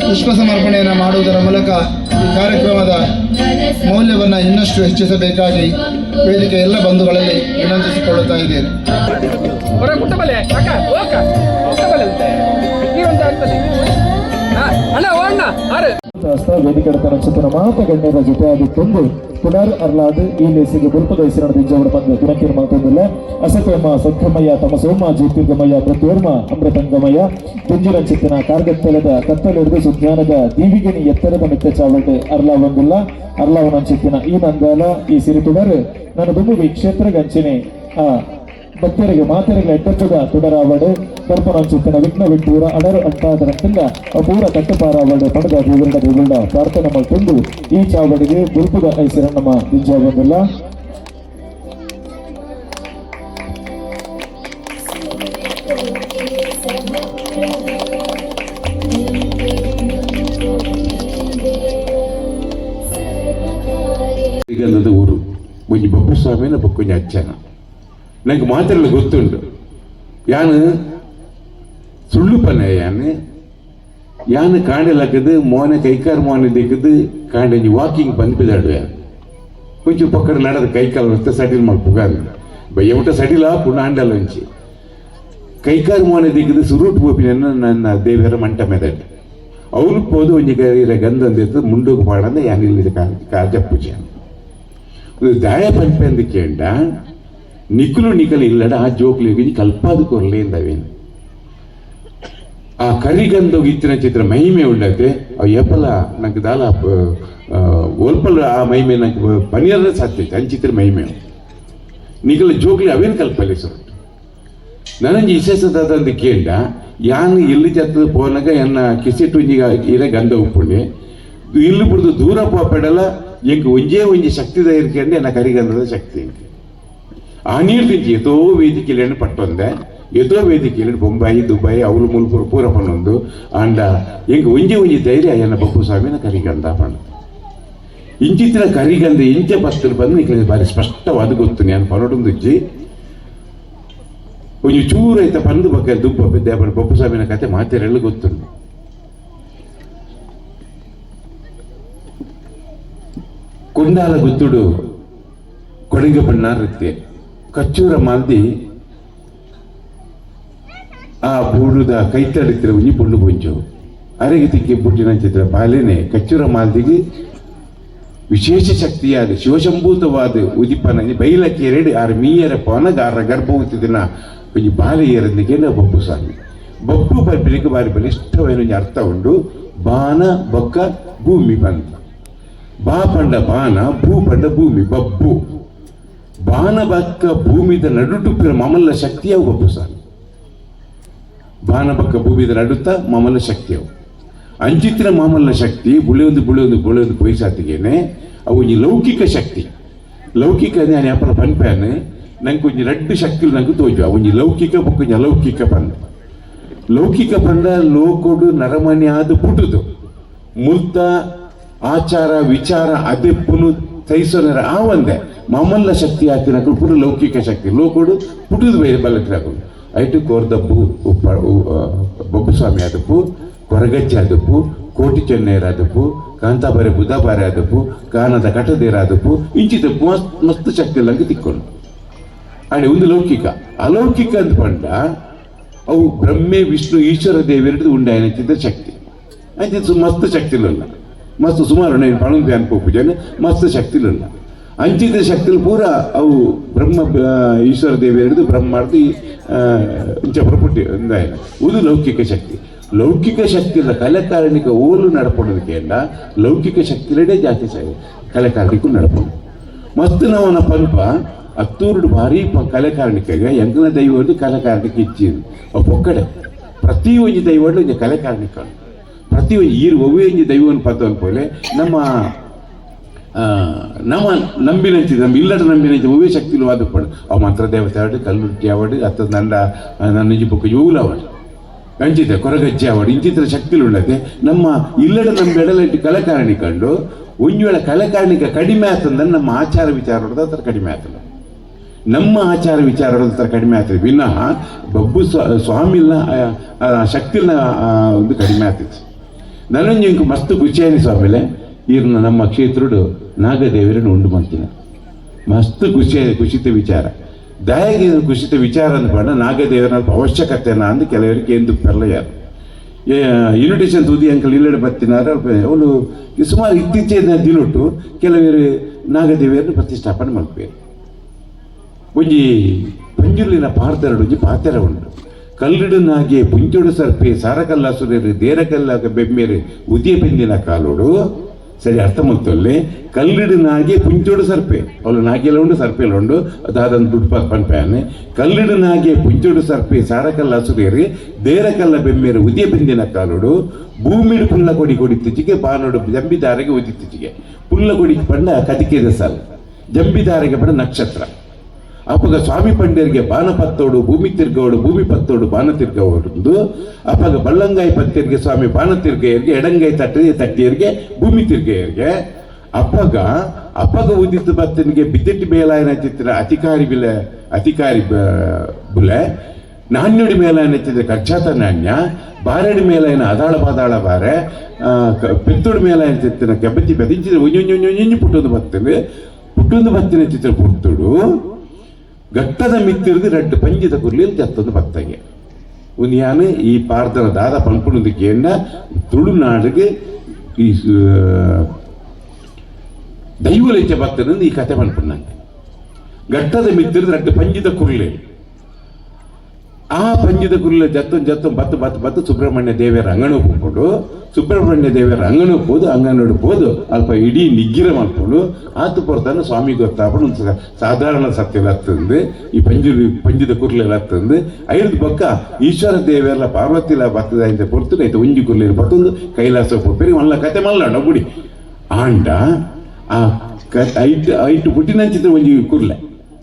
ಪುಷ್ಪ ಸಮರ್ಪಣೆಯನ್ನು ಮಾಡುವುದರ ಮೂಲಕ ಈ ಕಾರ್ಯಕ್ರಮದ ಮೌಲ್ಯವನ್ನು ಇನ್ನಷ್ಟು ಹೆಚ್ಚಿಸಬೇಕಾಗಿ ವೇದಿಕೆ ಎಲ್ಲ ಬಂಧುಗಳಲ್ಲಿ ವಿನಂತಿಸಿಕೊಳ್ಳುತ್ತಾ ಇದ್ದೇನೆ. ಅಣ್ಣ ನಕ್ಷತ್ರ ಮಾತ ಗಣ್ಯರ ಜೊತೆಯಾಗಿ ತಂದು ಪುನರ್ ಅರ್ಲಾದ ಈ ಲೇಸಿಗೆ ಬುಲ್ಪದ ಹೆಸರಿನ ದಿಂಜವರ ಬಂದು ದುರಕಿರ ಮಾತೊಂದಿಲ್ಲ ಅಸತೋಮ ಸತ್ಯಮಯ್ಯ ತಮಸೋಮ ಜ್ಯೋತಿರ್ಗಮಯ್ಯ ಪ್ರತ್ಯೋರ್ಮ, ಅಮೃತಂಗಮಯ್ಯ ದಿಂಜಿನ ಚಿತ್ತಿನ ಕಾರ್ಗತ್ತಲದ ಕತ್ತಲಿಡಿದು ಸುಜ್ಞಾನದ ದೀವಿಗಿನಿ ಎತ್ತರದ ಮಿತ್ತ ಚಾವಟ್ ಅರ್ಲ ಒಂದಿಲ್ಲ. ಅರ್ಲವನ ಚಿತ್ತಿನ ಈ ನಂದಾಲ ಈ ಸಿರಿ ತುಡರ್ ನಾನು ದುಮ್ಮಿ ಕ್ಷೇತ್ರ ಗಂಚಿನಿ. ಆ ಭಕ್ತರಿಗೆ ಮಾತರಿಗೆ ಎಟ್ಟದ ತುಡರಾವಡು ಬರ್ಪನಂಚುತ್ತಿನ ವಿಘ್ನ ವಿಟ್ಟೂರ ಅಡರು ಅಂತಾದರಂತಿಲ್ಲ ಪೂರ ಕಟ್ಟುಪಾರಾವಡು ಪಡೆದ ದೇವರಡ ದೇವರಡ ಪ್ರಾರ್ಥನೆ ಮಾಡ್ಕೊಂಡು ಈ ಚಾವಡಿಗೆ ಗುರುಪುದ ಐಸಿರ ನಮ್ಮ ನಿಜ ಬಂದಿಲ್ಲ. ಊರು ಒಂಜಿ ಬಪ್ಪು ಸ್ವಾಮಿನ ಬೊಕ್ಕೊಂಜಿ ನನಗೆ ಮಾತೆಲ್ಲ ಗೊತ್ತುಂಟು. ಯಾನು? ಸುಳ್ಳು ಪನೆ ಯಾನು? ಯಾನು ಕಾಂಡೆಲಾಕದು ಮೋನೆ ಕೈಕಾಲು ಮೋನೆ ದಿಕ್ಕದು ಕಾಂಡೆ ವಾಕಿಂಗ್ ಬಂದ್ಬಿದ್ದಾಡುವೆ ಕೊಂಚ ಪಕ್ಕದ ನಡೆದ ಕೈಕಾಲು ವಸ್ತು ಸಡಿಲ್ ಮಾಡಿ ಪುಗಾರು ಬೈ ಎವಟ ಪುನ ಪುಣ್ಣ ಅಂಡಲ್ಲ ಒಂಚಿ ಕೈಕಾಲು ಮೋನೆ ದಿಕ್ಕದು ಸುರುಟ್ ಗೋಪಿನನ್ನು ನನ್ನ ದೇವಿಯರ ಮಂಟ ಮೆದಡ್ ಅವ್ರು ಹೋದು ಒಂಜಿ ಗರಿರ ಗಂಧಂದಿತ್ತು ಮುಂಡುಗು ಪಾಡಂದ ಯಾನಿಲ್ಲ ಕಾಜ ಪೂಜೆ ದಾಯ ಪಂಪೆ ಅಂದು ಕೇಂಡ ನಿಕ್ಕಲು ನಿಕಲು ಇಲ್ಲಡ ಆ ಜೋಕ್ಲಿ ಹೋಗಿ ಕಲ್ಪಾದು ಕೊರ್ಲೇಂದವೇನು ಆ ಕರಿಗಂಧ ಇತ್ತಿನ ಚಿತ್ರ ಮಹಿಮೆ ಉಳ್ಳತೆ ಅವು ಏಪಲ ನಂಗೆ ದಾಲ ಒಲ್ಪಲ್ ಆ ಮಹಿಮೆ ನಂಗೆ ಪನಿಯರ ಸಾಧ್ಯ ಅಂಚಿತ್ರ ಮಹಿಮೆ ನಿಕಲ ಜೋಕ್ಲಿ ಅವೇನು ಕಲ್ಪಲೆ ಸರ್ ನನಗೆ ವಿಶೇಷದಾದಂದು ಕೇಂಡ ಯಾನ್ ಇಲ್ಲಿ ಚತ್ತದ ಪೋನಗ, ಎನ್ನ ಕಿಸೆಟ್ ಒಂಜಿಗ ಇರ ಗಂಧ ಉಪ್ಪುಂಡೆ. ಇಲ್ಲಿ ಬಿಡ್ದು ದೂರ ಪೋಪೆಡಲ ಎಂಕ್ ಒಂಜೇ ಒಂಜಿ ಶಕ್ತಿದ ಇರ್ಕಂಡೆ ಎನ್ನ ಕರಿಗಂಧದ ಶಕ್ತಿ ಎಂಕ್ ಆ ನೀರು ತಿಂಚಿ ಎತೋ ವೇದಿಕೆಲೇನು ಪಟ್ಟೊಂದೆ ಎತೋ ವೇದಿಕೆಯಲ್ಲಿ ಬೊಂಬಾಯಿ ದುಬೈ ಅವಳು ಮುಲ್ಪುರ ಪೂರ ಪಣ್ಣೊಂದು ಆಂಡ ಎಂಕ್ ಒಂಜಿ ಒಂಜಿ ಧೈರ್ಯ ಅಯ್ಯನ ಬಪ್ಪು ಸ್ವಾಮಿನ ಕರಿಗಂದ ಪಣ್ಣ ಇಂಚಿತ್ತಿನ ಕರಿಗಂಧ ಇಂಚೆ ಪತ್ತರು ಬಂದು ನಿಕ್ಲೆ ಬಾರಿ ಸ್ಪಷ್ಟವಾದ ಗೊತ್ತು ನಾನು ಪರಡೊಂದಿಜ್ಜಿ ಒಂಜಿ ಚೂರು ಐತ ಪಂದು ಬಗ್ಗೆ ದುಬ್ಬ ದೇವರ ಬೊಪ್ಪು ಸ್ವಾಮಿನ ಕತೆ ಮಾತೆರೆಲ್ಲ ಗೊತ್ತುಂಡು. ಕೊಂಡಾಲ ಗುತ್ತುಡು ಕೊಡಗ ಬಣ್ಣಾರುತ್ತೆ ಕಚ್ಚೂರ ಮಾಲ್ದಿ ಆ ಬೂಡುದ ಕೈತಡಿತ್ರ ಉಂಜಿ ಪುಂಡು ಪುಂಚು. ಅರೆಗೆ ತಿಕ್ಕಿ ಪುಟ್ಟಿನ ಚಿತ್ರ. ಪಾಲೇನೆ ಕಚ್ಚೂರ ಮಾಲ್ದಿಗೆ ವಿಶೇಷ ಶಕ್ತಿಯಾದ, ಶಿವಶಂಭೂತವಾದ ಉದಿಪನ ಬೈಲಕ್ಕೆ ಎರಡು ಆರು ಮೀಯರ ಪವನಗ ಆರ ಗರ್ಭವತಿದಿನ ಒಂಜಿ ಬಾಲೆಯರೊಂದಿಗೆ ಬಪ್ಪು ಸ್ವಾಮಿ. ಬಪ್ಪು ಬರ್ಬಿಲಿಕ್ಕೆ ಬಾರಿ ಬಲಿಷ್ಠವೇನು ಅರ್ಥ ಉಂಡು, ಬಾನ, ಬೊಕ್ಕ, ಭೂಮಿ ಬಂತ. ಬಾ ಪಂಡ ಬಾನ, ಭೂ ಪಂಡ ಭೂಮಿ ಬಬ್ಬು. ಬಾನ ಬಕ್ಕ ಭೂಮಿದ ನಡುಟುಪ್ಪಿನ ಮಮಲ್ಲ ಶಕ್ತಿಯವು ಬಬ್ಬು ಸ್ವಾಮಿ. ಬಾನಬಕ್ಕ ಭೂಮಿದ ನಡುತ್ತ ಮಮಲ್ಲ ಶಕ್ತಿಯವು ಅಂಚಿತ್ತಿನ ಮಾಮಲ್ಲ ಶಕ್ತಿ, ಬುಳಿಯೊಂದು ಬುಳಿಯೊಂದು ಬುಳಿಯೊಂದು ಪೊಯ್ಸಾತಿಗೇನೆ ಅವು ಈ ಲೌಕಿಕ ಶಕ್ತಿ. ಲೌಕಿಕ ನಾನು ಯಾಪನ ಪನ್ಪೇನೆ ನಂಗೆ ಕೊಂಚ ರಡ್ಡು ಶಕ್ತಿಲು ನಂಗೆ ತೋಜು ಈ ಲೌಕಿಕ ಬೊಕ್ಕ ಅಲೌಕಿಕ ಪಂದ ಲೌಕಿಕ ಪಂದ ಲೋಕೊಡು ನರಮನೆ ಆದ ಪುಟುದು. ಮುಲ್ತ ಆಚಾರ, ವಿಚಾರ ಅದೆಪ್ಪುನು ತೈಸೋನರ ಆ ಒಂದೇ. ಮಾಮಲ್ಲ ಶಕ್ತಿ ಆತಿನ ಪುರು ಲೌಕಿಕ ಶಕ್ತಿ. ಲೋಕೊಡು ಪುಟುದು ಬೇರೆ ಬಲ್ಲತ್ತಿರಾಕೊಂಡು ಐಟು ಕೋರ್ದಪ್ಪು ಉಪ್ಪ ಉ- ಆ, ಬೊಬ್ಬಸ್ವಾಮಿ ಆದಪ್ಪು ಕೊರಗಜ್ಜೆ ಆದಪ್ಪು ಕೋಟಿ ಚೆನ್ನೈರ ಆದಪ್ಪು ಕಾಂತಾಬಾರೆ ಬುಧಾಬಾರೆ ಆದಪ್ಪು ಕಾನದ ಕಟದೇರ ಆದಪ್ಪು ಇಂಚಿದ ಮಸ್ತ್ ಮಸ್ತ್ ಶಕ್ತಿ ಲಂಗ ತಿಕ್ಕೊಂಡು. ಆಡೆ ಒಂದು ಲೌಕಿಕ. ಅಲೌಕಿಕ ಅಂತ ಪಂಡ ಅವು ಬ್ರಹ್ಮೆ ವಿಷ್ಣು ಈಶ್ವರ ದೇವೆರಡು ಉಂಡಾಯನಚಿದ್ದ ಶಕ್ತಿ. ಅಂಚಿದ ಮಸ್ತ್ ಶಕ್ತಿಲಲ್ಲ ಮಸ್ತ್ ಸುಮಾರು ಪಣಂದು ಅನ್ಕೋಪುಜಾನೆ ಮಸ್ತ್ ಶಕ್ತಿಲಲ್ಲ. ಅಂಚಿದ ಶಕ್ತಿಲು ಪೂರ ಅವು ಬ್ರಹ್ಮ ಈಶ್ವರ ಈಶ್ವರ ಹಿಡಿದು ಬ್ರಹ್ಮಾರ್ತಿ ಇಂಚ ಪುಟ್ಟಿ ಉದು ಲೌಕಿಕ ಶಕ್ತಿ. ಲೌಕಿಕ ಶಕ್ತಿಲ ಕಲೆಕಾರಣಿಕ ಓಲು ನಡಪಡೋದಕ್ಕೆಂಡ ಲೌಕಿಕ ಶಕ್ತಿಲೇ ಜಾತಿ ಸಾಯಿ ಕಲೆಕಾರಣಿಗೂ ನಡಪಡು ಮಸ್ತ್ ನಾವನ ಪಲ್ಪ ಹತ್ತೂರು ಭಾರಿ ಕಲೆಕಾರಣಿಕೆಗೆ ಎಂಕನ ದೈವದ್ದು ಕಲೆಕಾರಣಿಕೆ ಇಚ್ಚಿದು ಅವು ಪೊಕ್ಕಡೆ. ಪ್ರತಿ ಒಂದು ದೈವಡು ಕಲೆಕಾರಣಿಕ. ಪ್ರತಿ ಈ ಈರು ಒವ್ವೆ ಒಂಜಿ ದೈವವನ್ನು ಪದ ಅನ್ಪೋಲೆ ನಮ್ಮ ನಮ್ಮ ನಂಬಿನಂಚಿ ನಮ್ಮ ಇಲ್ಲದ ನಂಬಿನಂಚಿ ಒವ್ವೆ ಶಕ್ತಿಲು ಪಡ ಅವ ಮಂತ್ರ ದೇವತೆ ಆವಡು, ಕಲ್ಲುಟ್ಟಿ ಆವಡು ಅತ್ತ ನಂಡ ನನ್ನ ಬುಕ್ಕ ಯೂಲ ಆವಡು. ಅಂಚಿತೆ ಕೊರಗಜ್ಜೆ ಆವಡು, ಇಂಚಿತ್ರ ಶಕ್ತಿಲು ಉಳ್ಳದೆ ನಮ್ಮ ಇಲ್ಲದ ನಮ್ಮ ಕಲಕಾರಣಿ ಕಂಡು ವೇಳೆ ಕಲೆಕಾರಣಿಕ ಕಡಿಮೆ ಆತಂದ್ರೆ ನಮ್ಮ ಆಚಾರ ವಿಚಾರ ಹತ್ರ ಕಡಿಮೆ ಆತಲ್ಲ ನಮ್ಮ ಆಚಾರ ವಿಚಾರ ಹತ್ರ ಕಡಿಮೆ ಆಗ್ತದೆ ವಿನಃ ಬಬ್ಬು ಸ್ವ ಸ್ವಾಮಿನ ಶಕ್ತಿನ ಒಂದು ಕಡಿಮೆ ಆಗ್ತೈತಿ ನನಂಜಿ ಇಂಕು ಮಸ್ತ್ ಖುಷಿಯಾಗಿ ಸ್ವಾಮಿಲೆ ಇರ್ನ ನಮ್ಮ ಕ್ಷೇತ್ರಡು ನಾಗದೇವರನ್ನು ಉಂಡು ಮಾಡ್ತೀನಿ. ಮಸ್ತ್ ಖುಷಿ ಖುಷಿತ ವಿಚಾರ. ದಯಾಗಿ ಖುಷಿತ ವಿಚಾರ ಅಂದ್ಕೊಂಡ ನಾಗದೇವರ ಅವಶ್ಯಕತೆನ ಅಂದು ಕೆಲವರಿಗೆ ಎಂದು ಪೆರ್ಲಯ್ಯಾರು ಇನ್ವಿಟೇಷನ್ ತೂದಿ ಅಂಕಲ್ ಇಲ್ಲಡೆ ಬರ್ತಿನಾರ ಅವನು ಸುಮಾರು ಇತ್ತೀಚಿನ ದಿನೊಟ್ಟು ಕೆಲವರು ನಾಗದೇವಿಯನ್ನು ಪ್ರತಿಷ್ಠಾಪನೆ ಮಾಡ್ಬೇಕು. ಒಂಜಿ ಪಂಜುರ್ಲಿನ ಪಾರ್ದರಡು ಒಂಜಿ ಪಾತೆರ ಉಂಡು ಕಲ್ಲಿಡನಾಗೆ ಪುಂಚುಡು ಸರ್ಪೆ ಸಾರಕಲ್ಲ ಸುರೇರಿ ದೇರಕಲ್ಲ ಬೆಮ್ಮೇರಿ, ಉದಿಯ ಬೆಂದಿನ ಕಾಲೋಡು. ಸರಿ, ಅರ್ಥ ಮಾಡ್ತೊಲ್ಲೆ ಕಲ್ಲಿಡನಾಗೆ ಪುಂಚೋಡು ಸರ್ಪೆ. ಅವಳು ನಾಗೆಲ್ಲ ಉಂಡು ಸರ್ಪೆಲ್ಲ ಉಂಡು ಅದಾದೊಂದು ದುಡ್ಡು ಪನ್ಪೇನೆ ಕಲ್ಲಿಡನಾಗೆ ಪುಂಚೋಡು ಸರ್ಪೆ ಸಾರಕಲ್ಲ ಸುರೇರಿ ದೇರಕಲ್ಲ ಬೆಮ್ಮೇರಿ, ಉದಿಯ ಬೆಂದಿನ ಕಾಲೋಡು. ಭೂಮಿಡು ಪುಲ್ಲ ಕೊಡಿ ಕೊಡಿತ್ತಿಚ್ಚಿಗೆ ಬಾನೋಡು ಜಂಬಿದಾರಿಗೆ ಉದಿತ್ತೀಚಿಗೆ ಪುಲ್ಲ ಕೊಡಿ ಪಂಡ ಕದಿಕೆದ ಸಾಲು. ಜಂಬಿದಾರಿಗೆ ಪಂಡ ನಕ್ಷತ್ರ. ಅಪ್ಪಗ ಸ್ವಾಮಿ ಪಂಡ್ಯರಿಗೆ ಬಾನ ಪತ್ತೋಡು, ಭೂಮಿ ತಿರ್ಗೋಡು ಭೂಮಿ ಪತ್ತೋಡು ಬಾನ ತಿರ್ಗೋಡು ಅಪ್ಪಗ ಬಳ್ಳಂಗಾಯಿ ಪತ್ತಿಯರಿಗೆ ಸ್ವಾಮಿ ಬಾನ ತಿರ್ಗೆಯರಿಗೆ ಎಡಂಗೈ ತಟ್ಟಿ ತಟ್ಟಿಯರಿಗೆ, ಭೂಮಿ ತಿರ್ಗೆಯರಿಗೆ. ಅಪ್ಪಗ ಅಪ್ಪಗ ಉದಿತ ಭಕ್ತನಿಗೆ ಬಿದ್ದಿಟ್ಟು ಬೇಲಾಯನ ಚಿತ್ರ ಅಧಿಕಾರಿ ಬಿಲೆ, ಅಧಿಕಾರಿ ಬುಲೆ. ನಾಣ್ಯಡಿ ಮೇಲಾಯನ ಚಿತ್ರ ಕಚ್ಚಾತ ನಾಣ್ಯ. ಬಾರಡಿ ಮೇಲಾಯನ ಅದಾಳ ಪದಾಳ ಬಾರೆ. ಪೆತ್ತೋಡು ಮೇಲಾಯನ ಚಿತ್ರ ಕೆಬ್ಬಚ್ಚಿ ಬೆದಿಂಚಿದ್ರೆ ಉಂಜು ಪುಟ್ಟೊಂದು ಭಕ್ತನು. ಪುಟ್ಟೊಂದು ಬತ್ತಿನ ಚಿತ್ರ ಪುಟ್ಟುಡು. ಗಟ್ಟದ ಮಿತ್ತಿರಿದು ರೆಡ್ಡು ಪಂಜಿದ ಕುರ್ಲಿಲ್ ಜತ್ತೊಂದು ಭಕ್ತಗೆ. ಉನಿಯಾನು ಈ ಪಾರ್ದನ ದಾದ ಪಂಪುಣದಿಕೆಯನ್ನ ತುಳುನಾಡಿಗೆ ಈ ದೈವಲೆಚ್ಚ ಭಕ್ತನಿಂದ ಈ ಕತೆ ಪಂಪುಣ್ಣಂಗೆ ಗಟ್ಟದ ಮಿತ್ತಿರಿದು ರೆಡ್ಡು ಪಂಜಿದ ಕುರ್ಲೆ. ಆ ಪಂಜಿದ ಕುರ್ಲೆ ಜತ್ತು ಜತ್ತು ಬತ್ತು ಬತ್ತು ಬತ್ತು ಸುಬ್ರಹ್ಮಣ್ಯ ದೇವರ ಅಂಗಣ ಹೋಗ್ಕೊಂಡು ಸುಬ್ರಹ್ಮಣ್ಯ ದೇವರ ಅಂಗಣ ಹೋದು ಅಂಗನೋಡು ಹೋದು ಅಲ್ಪ ಇಡೀ ನಿಗ್ಗಿರ ಮಾಡ್ಕೊಂಡು ಆತು ಪೊರ್ತಾನ ಸ್ವಾಮಿ ಗೊತ್ತಾಗ್ಬಿಟ್ಟು ಒಂದು ಸ- ಸಾಧಾರಣ ಸತ್ಯಲ್ಲ ಹತ್ತಂದು ಈ ಪಂಜಿ, ಪಂಜಿದ ಕುರ್ಲೆಲ್ಲ ಹತ್ತಂದು ಐದು ಪಕ್ಕ ಈಶ್ವರ ದೇವೆಲ್ಲ ಪಾರ್ವತಿಲ ಬರ್ತದ ಅಂತ ಪೊರ್ತು ಐತೆ ಒಂಜಿ ಕುರ್ಲೆ ಬತ್ತೊಂದು ಕೈಲಾಸ ಪೊಪ್ಪೇರಿ ಮಲ್ಲ ಕತೆ ಮಲ್ಲ ಬುಡಿ ಆಂಡ, ಆ ಕ, ಐಟ್, ಐಟು ಪುಟ್ಟಿನಂಚಿದ ಒಂಜಿ ಕುರ್ಲೆ.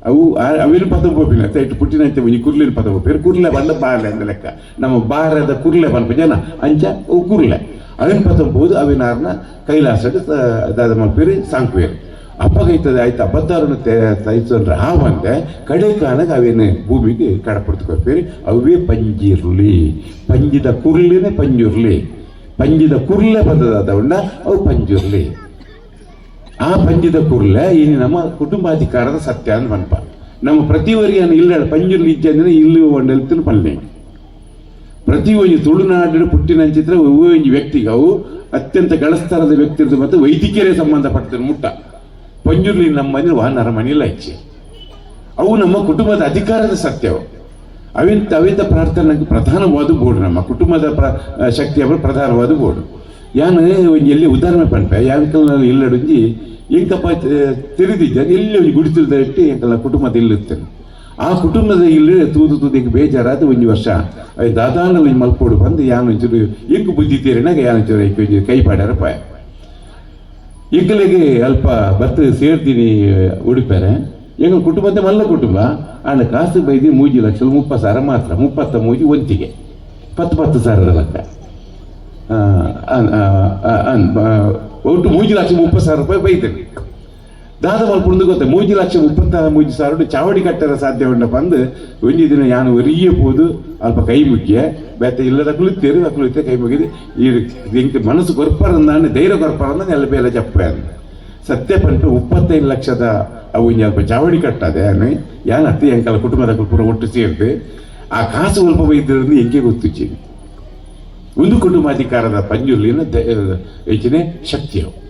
ಅವು, ಆ- ಅವಿನ ಪದ ಬೋಪಿನ ಐಟು ಪುಟ್ಟಿನಂಚ ಒಂಜಿ ಕುರ್ಲಿನ ಪದ ಬೋಪಿರು ಕುರ್ಲೆ ಬಂದ ಬಾರ್ಲೆ ಅಂದ ಲೆಕ್ಕ. ನಮ್ಮ ಬಾರದ ಕುರ್ಲೆ ಬನ್ಪ ಜನ ಅಂಚ, ಅವು ಕುರ್ಲೆ. ಅವಿನ ಪದ ಬೋದು ಅವಿನಾರ್ನ ಕೈಲಾಸದ ದಾದ ಮಲ್ಪೇರಿ ಸಾಂಕ್ವೇರಿ. ಅಪ್ಪಗೈತದ, ಆಯ್ತು ಅಬದ್ಧಾರನ್ನು ತೈಸಂದ್ರೆ ಆ ಬಂದೆ ಕಡೆ ಕಾಣಗ ಅವೇನು ಭೂಮಿಗೆ ಕಡಪಡ್ತುಕೊಪ್ಪೇರಿ ಅವೇ ಪಂಜಿರ್ಲಿ. ಪಂಜಿದ ಕುರ್ಲಿನೇ ಪಂಜುರ್ಲಿ. ಪಂಜಿದ ಕುರ್ಲೆ ಪದದ ಉಂಡ ಅವು ಪಂಜುರ್ಲಿ. ಆ ಪಂಜದ ಕುರ್ಲೆ, ಇನ್ನು ನಮ್ಮ ಕುಟುಂಬಾಧಿಕಾರದ ಸತ್ಯ ಅಂತ ಮನ್ಪ. ನಮ್ಮ ಪ್ರತಿವರಿಯನ್ನು ಇಲ್ಲ ಪಂಜುರ್ಲಿ ಇಜ್ಜ ಅಂದ್ರೆ ಇಲ್ಲಿ ಒಂಡೆಲ್ತಿನ ಪಲ್ಲೆ. ಪ್ರತಿ ಒಂದು ತುಳುನಾಡಿನ ಪುಟ್ಟಿನ ಚಿತ್ರ ಒಂದು ವ್ಯಕ್ತಿಗೆ ಅವು ಅತ್ಯಂತ ಗಳಸ್ತರದ ವ್ಯಕ್ತಿ ಮತ್ತು ವೈದ್ಯಕೀಯ ಸಂಬಂಧಪಟ್ಟ ಮುಟ್ಟ. ಪಂಜುರ್ಲಿ ನಮ್ಮ ಮನೆ ವಾನರ ಮನೆಯಲ್ಲ ಹೆಚ್ಚೆ ಅವು ನಮ್ಮ ಕುಟುಂಬದ ಅಧಿಕಾರದ ಸತ್ಯವು. ಅವಿಂತ ಅವಿಂತ ಪ್ರಾರ್ಥನೆ ಪ್ರಧಾನವಾದ ಬೋರ್ಡು ನಮ್ಮ ಕುಟುಂಬದ ಪ್ರ ಶಕ್ತಿಯ ಪ್ರಧಾನವಾದ ಬೋರ್ಡು. ಎಲ್ಲಿ ಉದಾಹರಣೆ ಪಂಪೆ ಯಾಂಕಲ್ನಲ್ಲಿ ಇಲ್ಲಡುಂಜಿ ಎಂಕಪ್ಪ ತಿರುದಿದ್ದ ಎಲ್ಲಿ ಒಂದು ಗುಡಿಸಿದ ಇಟ್ಟು ಎಂಕಲ್ಲ ಕುಟುಂಬದ ಇಲ್ಲಿರ್ತೇನೆ ಆ ಕುಟುಂಬದ ಇಲ್ಲಿ ತೂದು ತೂದಿಗೆ ಬೇಜಾರಾದ ಒಂದು ವರ್ಷ. ದಾದಾನ ಒಂದು ಮಲ್ಪೋಡು ಬಂದು ಯಾನು ಒಂಚೂರು ಎಂಕು ಬುದ್ಧಿ ತೀರಿನಾಗ ಯಾನು ಒಂಚೂರು ಕೈ ಪಾಡ್ಯಾರ ಪಾಯ ಅಲ್ಪ ಬರ್ತ ಸೇರ್ತೀನಿ ಉಡುಪಾರೆ. ಎಂಗ ಕುಟುಂಬದ ಮಲ್ಲ ಕುಟುಂಬ. ಅಣ್ಣ ಕಾಸು ಬೈದಿ ಮೂಜಿ ಲಕ್ಷ ಮುಪ್ಪ ಸಾವಿರ ಮಾತ್ರ ಮುಪ್ಪತ್ತ ಮೂಜಿ ಒಂತಿಗೆ. ಪತ್ತು ಪತ್ತು ಅನ್- ಆ, ಒಟ್ಟು ಮೂಜಿ ಲಕ್ಷ ಮುಪ್ಪತ್ತು ಸಾವಿರ ರೂಪಾಯಿ ಬೈತೇನೆ ದಾದ ಮಲ್ಪುಂದು ಗೊತ್ತ ಮೂಜಿ ಲಕ್ಷ ಮುಪ್ಪತ್ತ ಮೂಜಿ ಸಾವಿರ ಚಾವಡಿ ಕಟ್ಟರ ಸಾಧ್ಯ ಉಂಡ ಬಂದು ಒಂಜಿ ದಿನ ಯಾನು ಒರಿಯೇ ಹೋದು, ಅಲ್ಪ ಕೈ ಮುಗಿಯ, ಬೇತ ಇಲ್ಲದ ಕುಳಿತೇರು, ಆ ಕುಳಿತೆ ಕೈ ಮುಗಿದು, ಈ ಮನಸ್ಸು ಕೊರ್ಪರಂದಾನೆ ಧೈರ್ಯ ಕೊರ್ಪರಂದ ಎಲ್ಲ ಬೇಲೆ ಜಪ್ಪ ಸತ್ಯ ಪಂಟು ಮುಪ್ಪತ್ತೈದು ಲಕ್ಷದ ಅವು ಅಲ್ಪ ಚಾವಡಿ ಕಟ್ಟದೆ ಅನ್ನ ಯಾನ ಅತ್ತೆ ಎಂಕಲ ಕುಟುಂಬದ ಪೂರ ಒಟ್ಟು ಸೇರ್ದು, ಆ ಕಾಸು ಸ್ವಲ್ಪ ಬೈದ್ರಿಂದ ಎಂಗೆ ಗೊತ್ತಿಚ್ಚಿ ಒಂದು ಕುಟುಂಬಾಧಿಕಾರದ ಪಂಜುರ್ಲಿನ ಹೆಚ್ಚಿನ ಶಕ್ತಿಯವು.